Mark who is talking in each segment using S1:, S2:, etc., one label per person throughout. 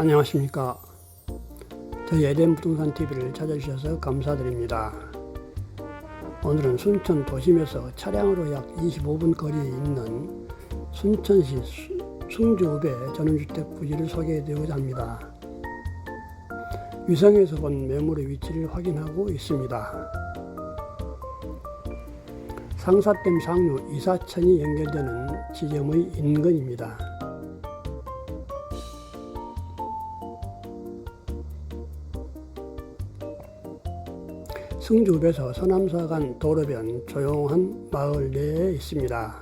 S1: 안녕하십니까. 저희 에덴 부동산 TV를 찾아주셔서 감사드립니다. 오늘은 순천 도심에서 차량으로 약 25분 거리에 있는 순천시 수- 숭주읍의 전원주택 부지를 소개해드리고자 합니다. 위성에서 본 매물의 위치를 확인하고 있습니다. 상사댐 상류 이사천이 연결되는 지점의 인근입니다. 승주읍에서 서남사 간 도로변 조용한 마을 내에 있습니다.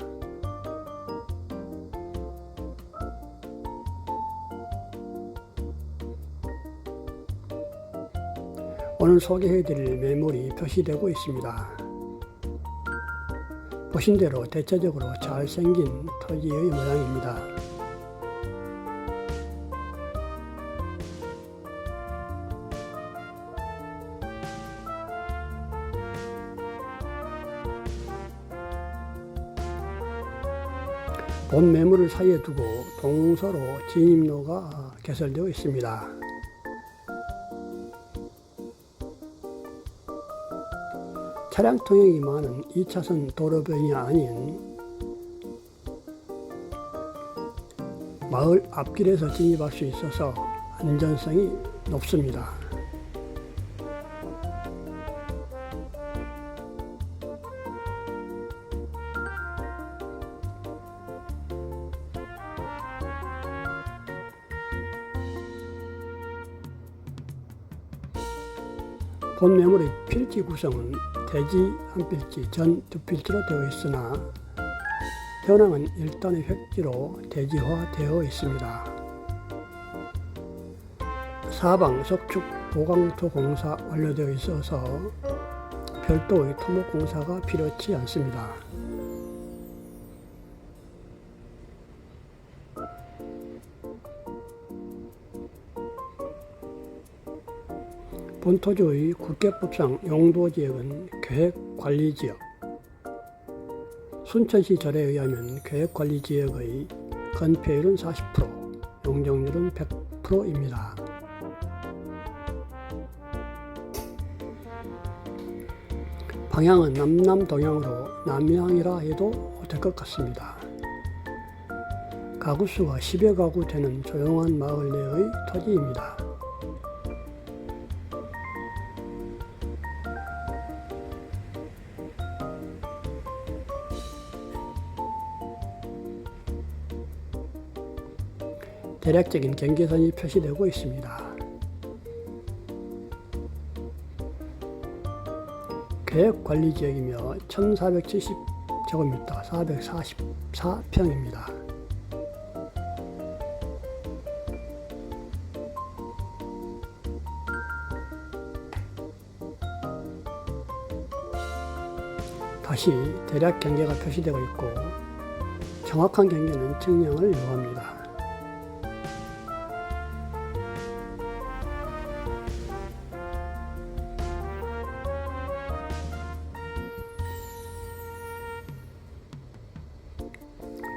S1: 오늘 소개해드릴 매물이 표시되고 있습니다. 보신 대로 대체적으로 잘생긴 토지의 모양입니다. 본 매물을 사이에 두고 동서로 진입로가 개설되어 있습니다. 차량 통행이 많은 2차선 도로변이 아닌 마을 앞길에서 진입할 수 있어서 안전성이 높습니다. 본 매물의 필지 구성은 대지 한 필지, 전 두 필지로 되어 있으나 현황은 일단의 획지로 대지화되어 있습니다. 사방 석축 보강토 공사 완료되어 있어서 별도의 토목 공사가 필요치 않습니다. 본토지의 국계법상 용도지역은 계획관리지역, 순천시 절에 의하면 계획관리지역의 건폐율은 40%, 용적률은 100%입니다. 방향은 남남동향으로 남향이라 해도 될 것 같습니다. 가구 수가 10여 가구 되는 조용한 마을 내의 토지입니다. 대략적인 경계선이 표시되고 있습니다. 계획관리지역이며 1470제곱미터 444평입니다. 다시 대략 경계가 표시되어 있고 정확한 경계는 측량을 요합니다.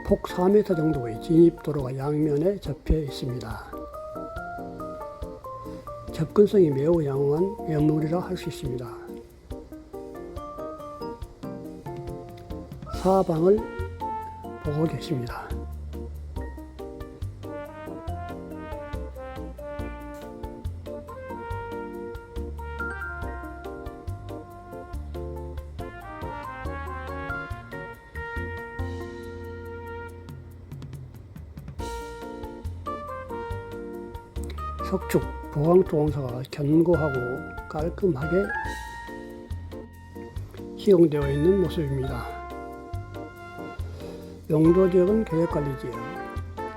S1: 폭 4m 정도의 진입도로가 양면에 접해 있습니다. 접근성이 매우 양호한 매물이라 할 수 있습니다. 사방을 보고 계십니다. 석축 보강토 공사가 견고하고 깔끔하게 시공되어 있는 모습입니다. 용도 지역은 계획관리지역,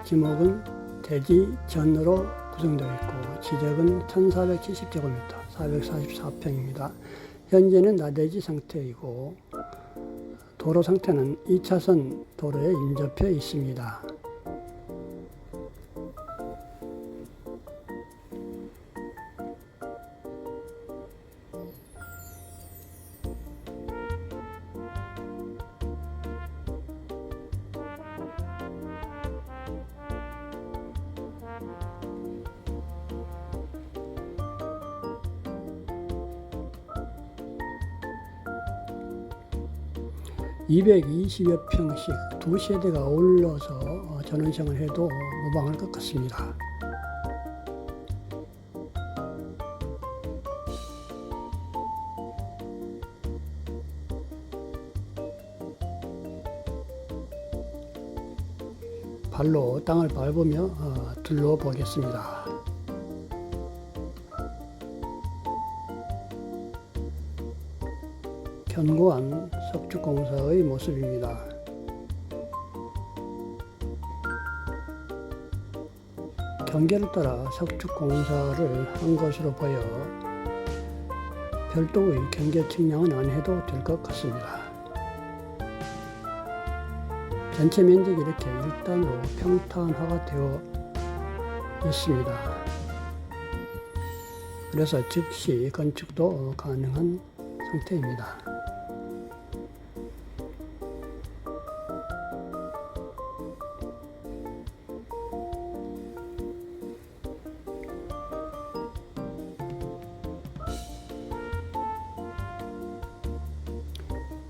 S1: 지목은 대지 전으로 구성되어 있고 지적은 1470제곱미터, 444평입니다. 현재는 나대지 상태이고 도로 상태는 2차선 도로에 인접해 있습니다. 220여 평씩 두 세대가 어울러서 어, 전원생을 해도 무방할 것 같습니다. 발로 땅을 밟으며 어, 둘러보겠습니다. 견고한 석축공사의 모습입니다. 경계를 따라 석축공사를 한 것으로 보여 별도의 경계 측량은 안 해도 될 것 같습니다. 전체 면적이 이렇게 일단으로 평탄화가 되어 있습니다. 그래서 즉시 건축도 가능한 상태입니다.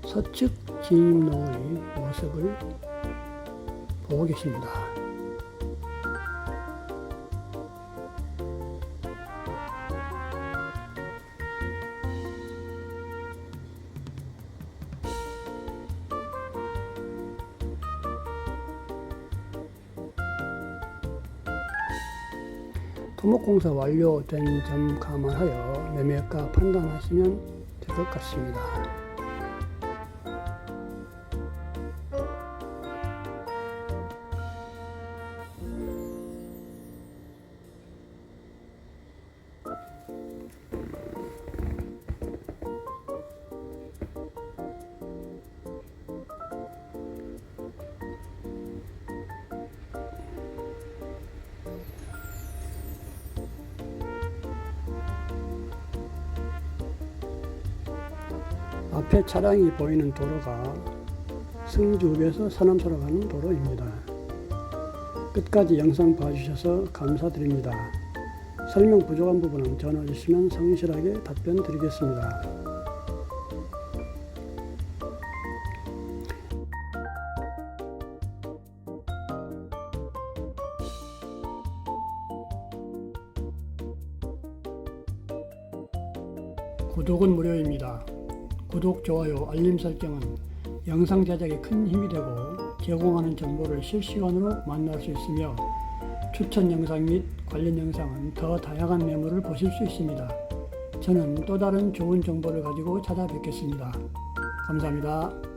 S1: 서측 진입로의 모습을 보고 계십니다. 토목공사 완료된 점 감안하여 매매가 판단하시면 될 것 같습니다. 앞에 차량이 보이는 도로가 승주읍에서 서남서로 가는 도로입니다. 끝까지 영상 봐주셔서 감사드립니다. 설명 부족한 부분은 전화 주시면 성실하게 답변 드리겠습니다. 구독은 무료입니다. 구독, 좋아요, 알림 설정은 영상 제작에 큰 힘이 되고 제공하는 정보를 실시간으로 만날 수 있으며 추천 영상 및 관련 영상은 더 다양한 매물을 보실 수 있습니다. 저는 또 다른 좋은 정보를 가지고 찾아뵙겠습니다. 감사합니다.